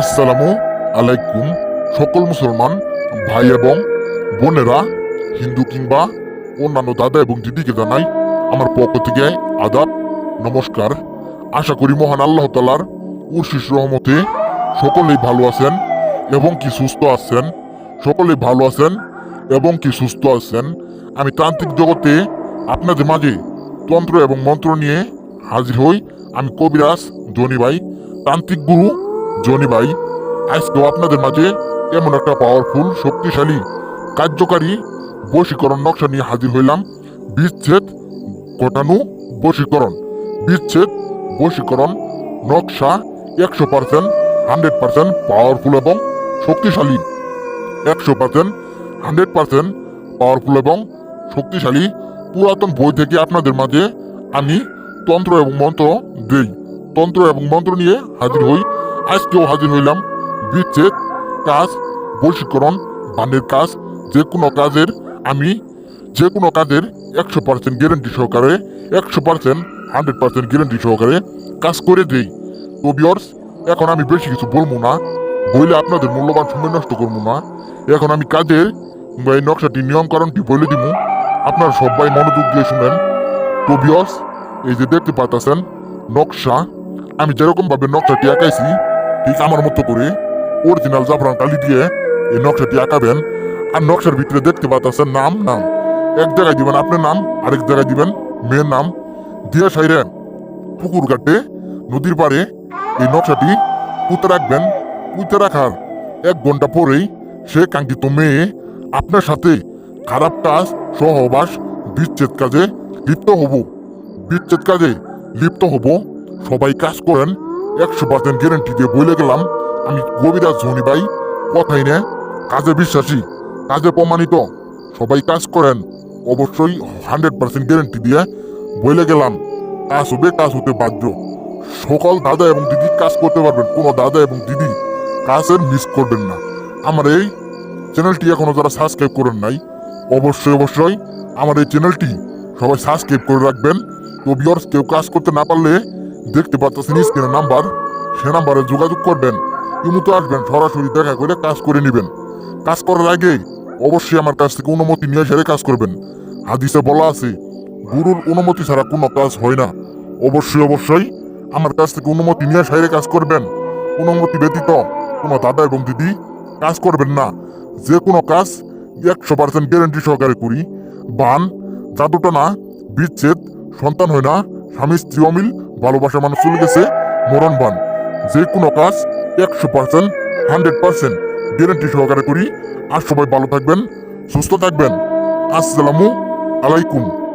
আসসালামু আলাইকুম, সকল মুসলমান, ভাই এবং বোনেরা, হিন্দু কিংবা অন্যান্য দাদা এবং দিদিকে জানাই আমার পক্ষ থেকে আদাব, নমস্কার। আশা করি মহান আল্লাহ তালার উর্শিস রহমতে সকলেই ভালো আছেন এবং কি সুস্থ আছেন? সকলেই ভালো আছেন এবং কি সুস্থ আছেন? আমি তান্ত্রিক জগতে আপনাদের মাঝে তন্ত্র এবং মন্ত্র নিয়ে হাজির হই। আমি কবিরাজ জনি ভাই, তান্ত্রিক গুরু জনি ভাই, আজকেও আপনাদের মাঝে এমন একটা পাওয়ারফুল শক্তিশালী, কার্যকারী বশীকরণ নকশা নিয়ে হাজির হইলাম। বিচ্ছেদ ঘটানো বশীকরণ। বিচ্ছেদ বশীকরণ নকশা একশো পার্সেন্ট হান্ড্রেড পার্সেন্ট পাওয়ারফুল এবং শক্তিশালী। একশো পার্সেন্ট হান্ড্রেড পার্সেন্ট পাওয়ারফুল এবং শক্তিশালী পুরাতন বই থেকে আপনাদের মাঝে আমি তন্ত্র এবং মন্ত্র দেই। তন্ত্র এবং মন্ত্র নিয়ে হাজির হই। আজকেও হাজির হইলাম। বিচ্ছেদ কাজ বশীকরণ বানের কাজ, যে কোনো কাজের আমি, যে কোনো কাজের একশো পার্সেন্ট গ্যারেন্টি সহকারে, একশো পার্সেন্ট হান্ড্রেড পার্সেন্ট গ্যারেন্টি সহকারে কাজ করে দেই। তো বিয়র্স এখন আমি বেশি কিছু বলব না। বইলে আপনাদের মূল্যবান সময় নষ্ট করব না। এখন আমি কাজের এই নকশাটি নিয়মকরণটি বলে দিব আপনারা সবাই মনোযোগ দিয়ে শুনেন। তো বিয়র্স এই যে দেখতে পাচ্ছেন নকশা। আমি যেরকমভাবে নকশাটি আঁকাইছি ঠিক আমার মতো করে। অরিজিনাল জাফরান কালি দিয়ে এই নকশাটি আঁকাবেন। আর নকশার ভিতরে দেখতে পাচ্ছেন নাম নাম। এক জায়গায় দিবেন আপনার নাম, আরেক জায়গায় দিবেন মেয়ের নাম। দিয়ে সাইরে পুকুর ঘাটে, নদীর পাড়ে এই নকশাটি পুঁতে রাখবেন। পুঁতে রাখার এক ঘণ্টা পরেই সে কাঙ্ক্ষিত মেয়ে আপনার সাথে খারাপ কাজ, সহবাস, বিচ্ছেদ কাজে লিপ্ত হব। বিচ্ছেদ কাজে লিপ্ত হব। সবাই কাজ করেন। একশো পার্সেন্ট গ্যারেন্টি দিয়ে বলে গেলাম। আমি কবিরাজ ধনী ভাই, কথাই নে কাজে বিশ্বাসী, কাজে প্রমাণিত। সবাই কাজ করেন, অবশ্যই হান্ড্রেড পার্সেন্ট গ্যারেন্টি দিয়ে বলে গেলাম। কাজ হবে, কাজ হতে বাধ্য। সকল দাদা এবং দিদি কাজ করতে পারবেন, কোনো দাদা এবং দিদি কাজের মিস করবেন না। আমার এই চ্যানেলটি এখনও যারা সাবস্ক্রাইব করেন নাই, অবশ্যই অবশ্যই আমার এই চ্যানেলটি সবাই সাবস্ক্রাইব করে রাখবেন। তো বিয়ার্স কেউ কাজ করতে না পারলে দেখতে পাচ্ছেন স্ক্রিনের নাম্বার? সে নাম্বারে যোগাযোগ করবেন। ইমুতো আসবেন, সরাসরি দেখা করে কাজ করে নেবেন। কাজ করার আগে অবশ্যই আমার কাছ থেকে অনুমতি নিয়ে সেরে কাজ করবেন। হাদিসে বলা আছে, গুরুর অনুমতি ছাড়া কোনো কাজ হয় না। অবশ্যই অবশ্যই আমার কাছ থেকে অনুমতি নিয়ে সাইরে কাজ করবেন। অনুমতি ব্যতীত কোনো দাদা এবং দিদি কাজ করবেন না। যে কোনো কাজ একশো পার্সেন্ট গ্যারেন্টি সহকারে করি। বান জাদুটানা বিচ্ছেদ, সন্তান হয় না, স্বামী, স্ত্রী অমিল ভালোবাসা মানুষ চলে গেছে, মরণ বান। যে কোনো কাজ একশো পার্সেন্ট হান্ড্রেড পার্সেন্ট গ্যারেন্টি সহকারে করি। আর সবাই ভালো থাকবেন, সুস্থ থাকবেন। আসসালামু আলাইকুম।